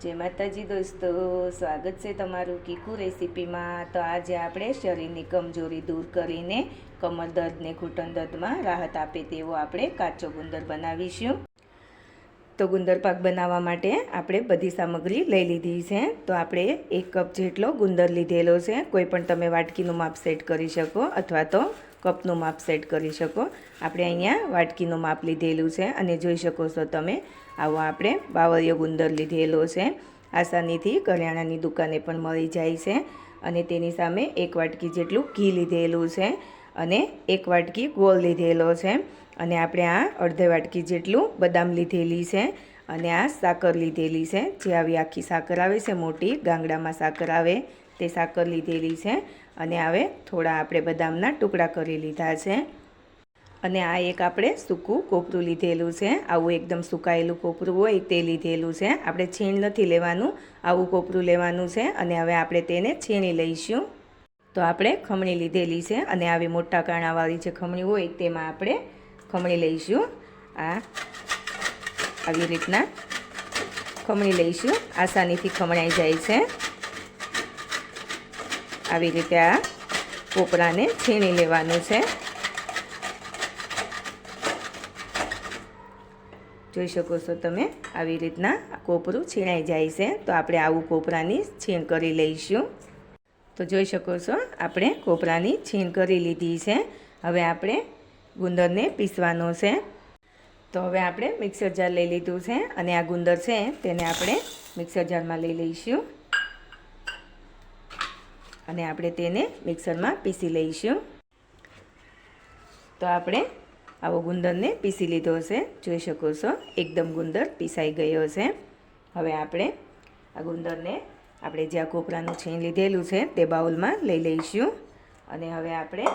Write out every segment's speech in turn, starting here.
જય માતાજી દોસ્તો, સ્વાગત છે તમારું કીકુ રેસીપીમાં. તો આજે આપણે શરીરની કમજોરી દૂર કરીને કમર દર્દને ઘૂંટણ દર્દમાં રાહત આપે તેવો આપણે કાચો ગુંદર બનાવીશું. તો ગુંદર પાક બનાવવા માટે આપણે બધી સામગ્રી લઈ લીધી છે. તો આપણે એક કપ જેટલો ગુંદર લીધેલો છે. કોઈ પણ તમે વાટકીનું માપ સેટ કરી શકો અથવા તો કપનું માપ સેટ કરી શકો. આપણે અહીંયા વાટકીનું માપ લીધેલું છે અને જોઈ શકો છો તમે, આવો આપણે બાવળિયો ગુંદર લીધેલો છે. આસાનીથી કરિયાણાની દુકાને પણ મળી જાય છે અને તેની સામે એક વાટકી જેટલું ઘી લીધેલું છે અને એક વાટકી ગોળ લીધેલો છે. અને આપણે આ અડધી વાટકી જેટલું બદામ લીધેલી છે અને આ સાકર લીધેલી છે. જે આવી આખી સાકર આવે છે, મોટી ગાંગડામાં સાકર આવે, તે સાકર લીધેલી છે. અને હવે થોડા આપણે બદામના ટુકડા કરી લીધા છે. અને આ એક આપણે સૂકું કોપરું લીધેલું છે. આવું એકદમ સુકાયેલું કોપરું હોય તે લીધેલું છે. આપણે છીણ નથી લેવાનું, આવું કોપરું લેવાનું છે અને હવે આપણે તેને છીણી લઈશું. તો આપણે ખમણી લીધેલી છે અને આવી મોટા કાણાવાળી જે ખમણી હોય તેમાં આપણે ખમણી લઈશું. આ આવી રીતના ખમણી લઈશું. આસાનીથી ખમણાઈ જાય છે. આવી રીતે આ કોપરાને છીણી લેવાનું છે. જોઈ શકો છો તમે, આવી રીતના કોપરું છીણાઈ જાય છે. તો આપણે આવું કોપરાની છીણ કરી લઈશું. તો જોઈ શકો છો, આપણે કોપરાની છીણ કરી લીધી છે. હવે આપણે ગુંદરને પીસવાનો છે. તો હવે આપણે મિક્સર જાર લઈ લીધું છે અને આ ગુંદર છે, તેને આપણે મિક્સર જારમાં લઈ લઈશું. અને આપણે તેને મિક્સરમાં પીસી લઈશું. તો આપણે આવો ગુંદરને પીસી લીધો છે જોઈ શકો છો, એકદમ ગુંદર પીસાઈ ગયો છે. હવે આપણે આ ગુંદરને આપણે જ્યાં કોપરાનું છીણ લીધેલું છે તે બાઉલમાં લઈ લઈશું. અને હવે આપણે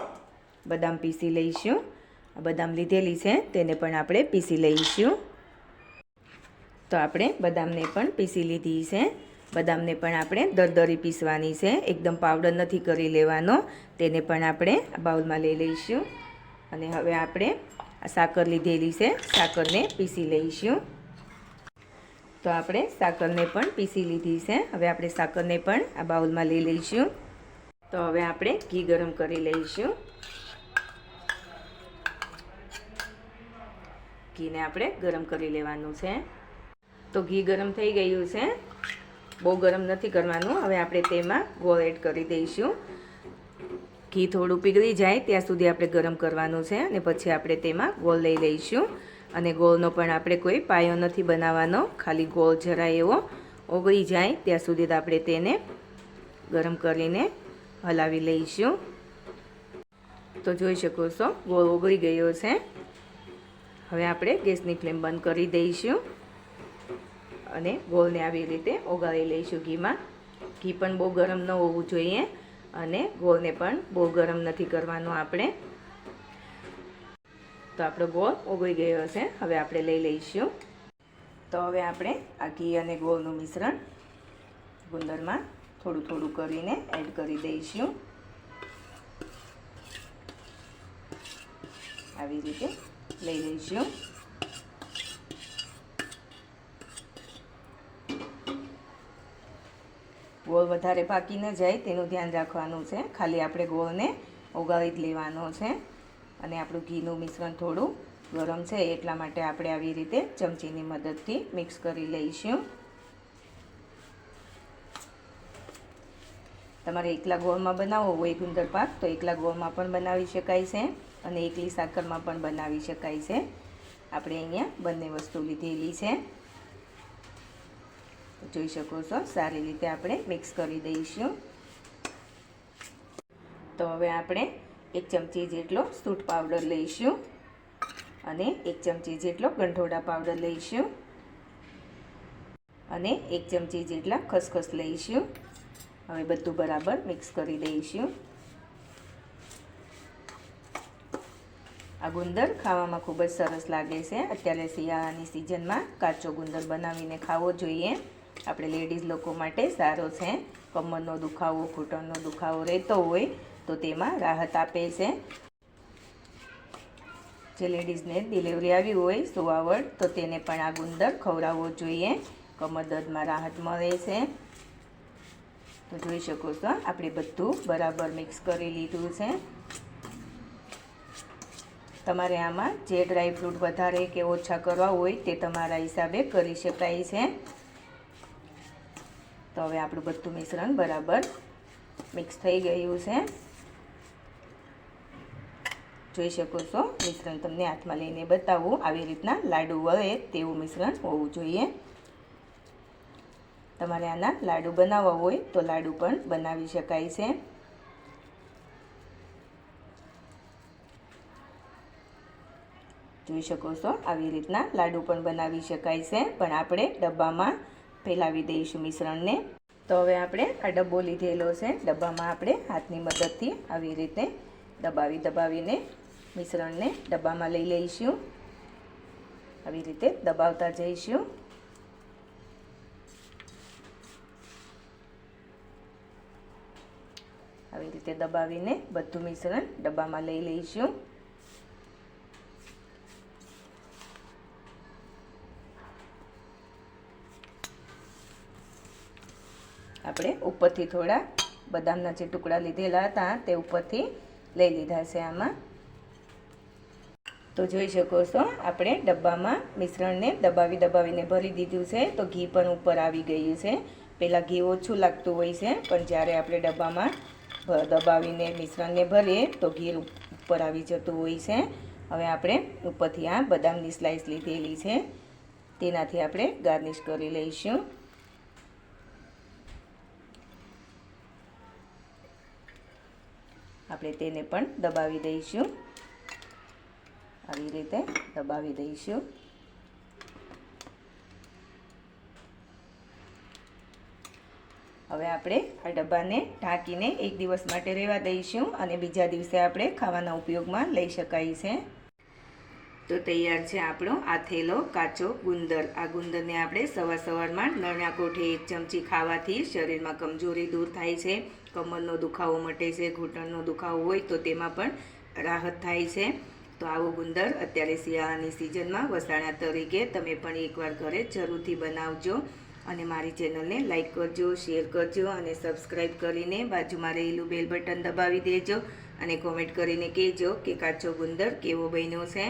બદામ પીસી લઈશું. બદામ લીધેલી છે તેને પણ આપણે પીસી લઈશું. તો આપણે બદામને પણ પીસી લીધી છે. બદામને પણ આપણે દરદરી પીસવાની છે. એકદમ પાવડર નથી કરી લેવાનો. તેને પણ આપણે બાઉલમાં લઈ લઈશું. અને હવે આપણે આ સાકર લીધેલી છે. સાકરને પીસી લઈશું. તો આપણે સાકરને પણ પીસી લીધી છે. હવે આપણે સાકરને પણ આ બાઉલમાં લઈ લઈશું. તો હવે આપણે ઘી ગરમ કરી લઈશું. ઘીને આપણે ગરમ કરી લેવાનું છે. તો ઘી ગરમ થઈ ગયું છે. બહુ ગરમ નથી કરવાનું. હવે આપણે તેમાં ગોળ એડ કરી દઈશું. ઘી થોડું પીગળી જાય ત્યાં સુધી આપણે ગરમ કરવાનું છે અને પછી આપણે તેમાં ગોળ લઈ લઈશું. અને ગોળનો પણ આપણે કોઈ પાયો નથી બનાવવાનો. ખાલી ગોળ જરા એવો ઓગળી જાય ત્યાં સુધી આપણે તેને ગરમ કરીને હલાવી લઈશું. તો જોઈ શકો છો, ગોળ ઓગળી ગયો છે. હવે આપણે ગેસની ફ્લેમ બંધ કરી દઈશું. અને ગોળને આવી રીતે ઓગાળી લઈશું ઘીમાં. ઘી પણ બહુ ગરમ ન હોવું જોઈએ અને ગોળને પણ બહુ ગરમ નથી કરવાનો આપણે. તો આપણો ગોળ ઓગળી ગયો હશે. હવે આપણે લઈ લઈશું. તો હવે આપણે આ ઘી અને ગોળનું મિશ્રણ ગુંદરમાં થોડું થોડું કરીને એડ કરી દઈશું. આવી રીતે લઈ લઈશું. ગોળ વધારે પાકી ન જાય, તેનું ધ્યાન રાખવાનું છે. ખાલી આપણે ગોળને ઓગાળી જ લેવાનો છે. અને આપણું ઘીનું મિશ્રણ થોડું ગરમ છે, એટલા માટે આપણે આવી રીતે ચમચીની મદદથી મિક્સ કરી લઈશું. તમારે એકલા ગોળમાં બનાવવો હોય ગુંદર પાક, તો એકલા ગોળમાં પણ બનાવી શકાય છે અને એકલી સાકરમાં પણ બનાવી શકાય છે. આપણે અહીંયા બંને વસ્તુ લીધેલી છે. જોઈ શકો છો. સારી રીતે આપણે મિક્સ કરી દઈશું. તો હવે આપણે એક ચમચી જેટલો સૂટ પાવડર લઈશું અને એક ચમચી જેટલો ગંઠોડા પાવડર લઈશું અને એક ચમચી જેટલા ખસખસ લઈશું. હવે બધું બરાબર મિક્સ કરી દઈશું. આ ગુંદર ખાવામાં ખૂબ જ સરસ લાગે છે. અત્યારે શિયાળાની સિઝનમાં કાચો ગુંદર બનાવીને ખાવો જોઈએ. આપણે લેડીઝ લોકો માટે સારો છે. કમરનો દુખાવો ઘૂંટણનો દુખાવો રહેતો હોય તો તેમાં રાહત આપે છે. જે લેડીઝને ડિલિવરી આવી હોય સુવાવડ તો તેને પણ આ ગુંદર ખવડાવવો જોઈએ. કમર દર્દમાં રાહત મળે છે. તો જોઈ શકો છો, આપણે બધું બરાબર મિક્સ કરી લીધું છે. તમારે આમાં જે ડ્રાયફ્રૂટ વધારે કે ઓછા કરવા હોય તે તમારા હિસાબે કરી શકાય છે. તો હવે આપણું બધું મિશ્રણ બરાબર મિક્સ થઈ ગયું છે. જોઈ શકો છો, મિશ્રણ તમને હાથમાં લઈને બતાવું આવી રીતના લાડુ વળે તેવું મિશ્રણ હોવું જોઈએ. તમારે આના લાડુ બનાવવા હોય તો લાડુ પણ બનાવી શકાય છે. જોઈ શકો છો, આવી રીતના લાડુ પણ બનાવી શકાય છે, પણ આપણે ડબ્બામાં ફેલાવી દઈશું મિશ્રણને. તો હવે આપણે આ ડબ્બો લીધેલો છે. ડબ્બામાં આપણે હાથની મદદથી આવી રીતે દબાવી દબાવીને મિશ્રણને ડબ્બામાં લઈ લઈશું. આવી રીતે દબાવતા જઈશું. આવી રીતે દબાવીને બધું મિશ્રણ ડબ્બામાં લઈ લઈશું. આપણે ઉપરથી થોડા બદામના જે ટુકડા લીધેલા હતા તે ઉપરથી લઈ લીધા છે આમાં. તો જોઈ શકો છો, આપણે ડબ્બામાં મિશ્રણને દબાવી દબાવીને ભરી દીધું છે. તો ઘી પણ ઉપર આવી ગયું છે. પહેલાં ઘી ઓછું લાગતું હોય છે, પણ જ્યારે આપણે ડબ્બામાં દબાવીને મિશ્રણને ભરીએ તો ઘી ઉપર આવી જતું હોય છે. હવે આપણે ઉપરથી આ બદામની સ્લાઈસ લીધેલી છે. તેનાથી આપણે ગાર્નિશ કરી લઈશું. આપણે તેને પણ દબાવી દઈશું. આવી રીતે દબાવી દઈશું. હવે આપણે આ ડબ્બાને ઢાંકીને એક દિવસ માટે રહેવા દઈશું અને બીજા દિવસે આપણે ખાવાના ઉપયોગમાં લઈ શકાય છે. તો તૈયાર છે આપણો આથેલો કાચો ગુંદર. આ ગુંદરને આપણે સવાર સવારમાં નળના કોઠે એક ચમચી ખાવાથી શરીરમાં કમજોરી દૂર થાય છે. કમરનો દુખાવો મટે છે, ઘૂંટણનો દુખાવો હોય તો તેમાં પણ રાહત થાય છે. તો આવો ગુંદર અત્યારે શિયાળાની સિઝનમાં વસાણા તરીકે તમે પણ એકવાર ઘરે જરૂરથી બનાવજો. અને મારી ચેનલને લાઇક કરજો, શેર કરજો અને સબસ્ક્રાઈબ કરીને બાજુમાં રહેલું બેલ બટન દબાવી દેજો અને કોમેન્ટ કરીને કહેજો કે કાચો ગુંદર કેવો બન્યો છે.